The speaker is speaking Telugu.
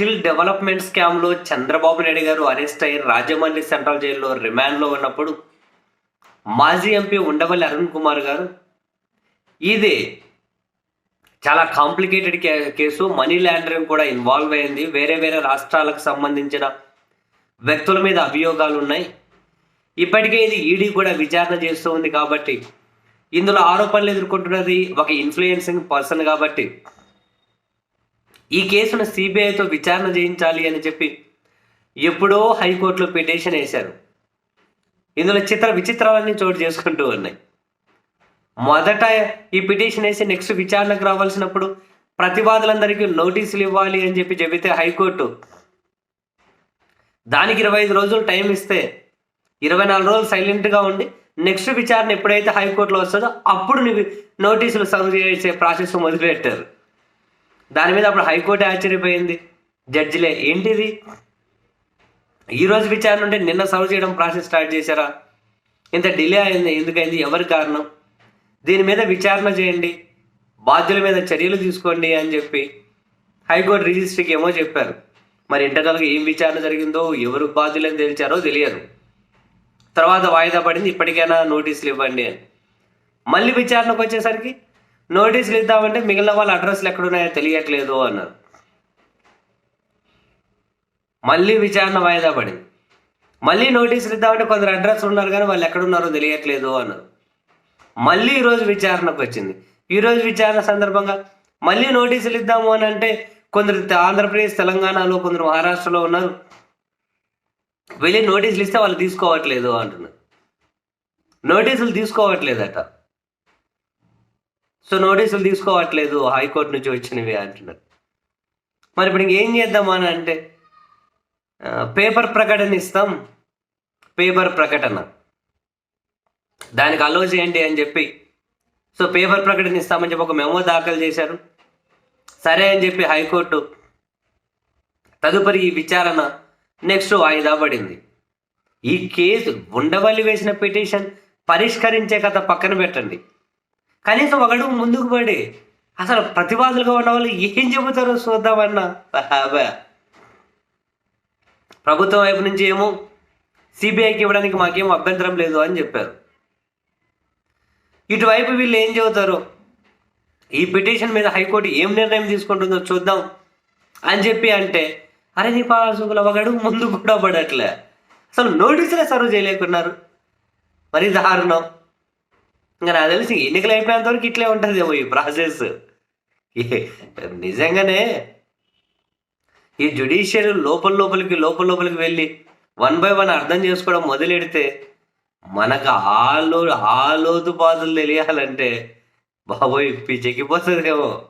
స్కిల్ డెవలప్మెంట్ స్కామ్లో చంద్రబాబు నాయుడు గారు అరెస్ట్ అయ్యి రాజమండ్రి సెంట్రల్ జైల్లో రిమాండ్లో ఉన్నప్పుడు మాజీ ఎంపీ ఉండవల్లి అరుణ్ కుమార్ గారు ఇది చాలా కాంప్లికేటెడ్ కే కేసు మనీ లాండరింగ్ కూడా ఇన్వాల్వ్ అయింది. వేరే వేరే రాష్ట్రాలకు సంబంధించిన వ్యక్తుల మీద అభియోగాలు ఉన్నాయి. ఇప్పటికే ఇది ఈడీ కూడా విచారణ చేస్తూ ఉంది కాబట్టి ఇందులో ఆరోపణలు ఎదుర్కొంటున్నది ఒక ఇన్ఫ్లుయెన్సింగ్ పర్సన్ కాబట్టి ఈ కేసును సిబిఐతో విచారణ చేయించాలి అని చెప్పి ఎప్పుడో హైకోర్టులో పిటిషన్ వేశారు. ఇందులో చిత్ర విచిత్రాలన్నీ చోటు చేసుకుంటూ ఉన్నాయి. మొదట ఈ పిటిషన్ వేసి నెక్స్ట్ విచారణకు రావాల్సినప్పుడు ప్రతివాదులందరికీ నోటీసులు ఇవ్వాలి అని చెప్పి చెబితే హైకోర్టు దానికి ఇరవై ఐదు రోజులు టైం ఇస్తే ఇరవై నాలుగు రోజులు సైలెంట్గా ఉండి నెక్స్ట్ విచారణ ఎప్పుడైతే హైకోర్టులో వస్తుందో అప్పుడు నీకు నోటీసులు సర్వ్ చేసే ప్రాసెస్ మొదలుపెట్టారు. దాని మీద అప్పుడు హైకోర్టు ఆశ్చర్యపోయింది. జడ్జిలే ఏంటిది? ఈరోజు విచారణ ఉంటే నిన్న సర్వ్ చేయడం ప్రాసెస్ స్టార్ట్ చేశారా? ఇంత డిలే అయింది ఎందుకైంది? ఎవరి కారణం? దీని మీద విచారణ చేయండి. బాధ్యుల మీద చర్యలు తీసుకోండి అని చెప్పి హైకోర్టు రిజిస్ట్రీకి ఏమో చెప్పారు. మరి ఇంటర్నల్గా ఏం విచారణ జరిగిందో ఎవరు బాధ్యులని తెలిచారో తెలియదు. తర్వాత వాయిదా పడింది ఇప్పటికైనా నోటీసులు ఇవ్వండి అని. మళ్ళీ విచారణకు వచ్చేసరికి నోటీసులు ఇద్దామంటే మిగిలిన వాళ్ళ అడ్రస్లు ఎక్కడున్నాయో తెలియట్లేదు అన్నారు. మళ్ళీ విచారణ వాయిదా పడింది. మళ్ళీ నోటీసులు ఇద్దామంటే కొందరు అడ్రస్ ఉన్నారు కానీ వాళ్ళు ఎక్కడున్నారో తెలియట్లేదు అన్నారు. మళ్ళీ ఈరోజు విచారణకు వచ్చింది. ఈరోజు విచారణ సందర్భంగా మళ్ళీ నోటీసులు ఇద్దాము అని అంటే కొందరు ఆంధ్రప్రదేశ్ తెలంగాణలో కొందరు మహారాష్ట్రలో ఉన్నారు. వెళ్ళి నోటీసులు ఇస్తే వాళ్ళు తీసుకోవట్లేదు అంటున్నారు. నోటీసులు తీసుకోవట్లేదట. సో నోటీసులు తీసుకోవట్లేదు హైకోర్టు నుంచి వచ్చినవి అంటున్నారు. మరి ఇప్పుడు ఇంకేం చేద్దాం అని అంటే పేపర్ ప్రకటన ఇస్తాం పేపర్ ప్రకటన. దానికి అలో చేయండి అని చెప్పి సో పేపర్ ప్రకటన ఇస్తామని చెప్పి ఒక మెమో దాఖలు చేశారు. సరే అని చెప్పి హైకోర్టు తదుపరి ఈ విచారణ నెక్స్ట్ వాయిదా పడింది. ఈ కేసు ఉండవల్లి వేసిన పిటిషన్ పరిష్కరించే కథ పక్కన పెట్టండి. కనీసం ఒకడు ముందుకు పడి. అసలు ప్రతివాదులుగా ఉన్న వాళ్ళు ఏం చెబుతారో చూద్దామన్నా ప్రభుత్వం వైపు నుంచి ఏమో సిబిఐకి ఇవ్వడానికి మాకేం అభ్యంతరం లేదు అని చెప్పారు. ఇటువైపు వీళ్ళు ఏం చెబుతారు? ఈ పిటిషన్ మీద హైకోర్టు ఏం నిర్ణయం తీసుకుంటుందో చూద్దాం అని చెప్పి అంటే అరే నీ పాసుకుల ఒకడు ముందు కూడా పడట్లే. అసలు నోటీసులే సర్వ్ చేయలేకున్నారు. మరి దారుణం. ఇంకా నాకు తెలిసి ఎన్నికలు అయిపోయేంత వరకు ఇట్లే ఉంటుందేమో ఈ ప్రాసెస్. నిజంగానే ఈ జుడిషియరీ లోపల లోపలికి లోపల లోపలికి వెళ్ళి వన్ బై వన్ అర్థం చేసుకోవడం మొదలెడితే మనకు ఆలో ఆలోతు బాధలు తెలియాలంటే బాబోయ్ చెక్కిపోతుందేమో